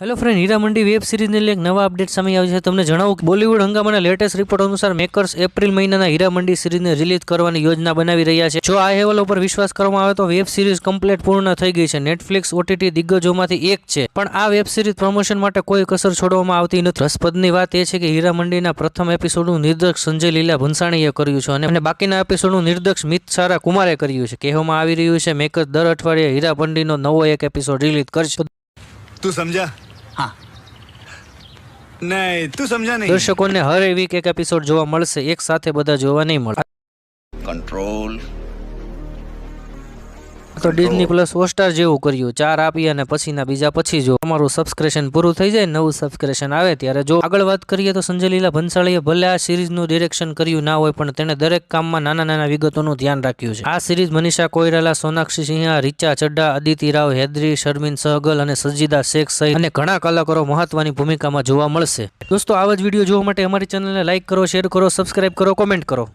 Hello friend હીરા મંડી web સિરીઝની એક નવા update સામે આવી છે. તમને જણાવું કે બોલિવૂડ હંગામાના લેટેસ્ટ રિપોર્ટ અનુસાર મેકર્સ એપ્રિલ મહિનાના હીરા મંડી સિરીઝને રિલીઝ કરવાની યોજના બનાવી રહ્યા છે. જો આ અહેવાલ ઉપર વિશ્વાસ કરવામાં આવે તો વેબ સિરીઝ કમ્પ્લીટ પૂર્ણ થઈ ગઈ છે. નેટફ્લિક્સ ઓટીટી દિગ્ગજોમાંથી એક છે. પણ આ વેબ સિરીઝ પ્રમોશન માટે કોઈ કસર છોડવામાં આવતી નથી. રસપ્રદની વાત એ છે કે હીરા મંડીના પ્રથમ એપિસોડનું નિર્દેશક સંજય લીલા ભંસાણીએ કર્યું છે અને બાકીના એપિસોડનું નિર્દેશક મિત સારા કુમારે કર્યું છે. કહેવામાં આવી રહ્યું છે મેકર્સ દર અઠવાડિયે હીરા મંડીનો નવો એક એપિસોડ રિલીઝ કરશે. તું સમજા. હા. નહીં તું સમજા નહીં. દર્શકોને હર એવી એક એપિસોડ જોવા મળશે એક સાથે બધા જોવા નહીં મળે. કંટ્રોલ તો ડિઝની પ્લસ હોસ્ટાર જેવું કર્યું. ચાર આપી અને પછીના બીજા પછી જો તમારું સબસ્ક્રિપ્શન પૂરું થઈ જાય નવું સબસ્ક્રિપ્શન આવે ત્યારે જો આગળ વાત કરીએ તો સંજય લીલા ભંસાળીએ ભલે આ સિરીઝનું ડિરેક્શન કર્યું ના હોય પણ તેણે દરેક કામમાં નાના નાના વિગતોનું ધ્યાન રાખ્યું છે. આ સિરીઝ મનીષા કોઈરાલા સોનાક્ષી સિંહા રીચા ચડ્ડા અદિતિ રાવ હેદરી શર્મિન સહગલ અને સજીદા શેખ સહિત અને ઘણા કલાકારો મહત્વની ભૂમિકામાં જોવા મળશે. દોસ્તો આવા જ વીડિયો જોવા માટે અમારી ચેનલને લાઇક કરો શેર કરો સબસ્ક્રાઇબ કરો કોમેન્ટ કરો.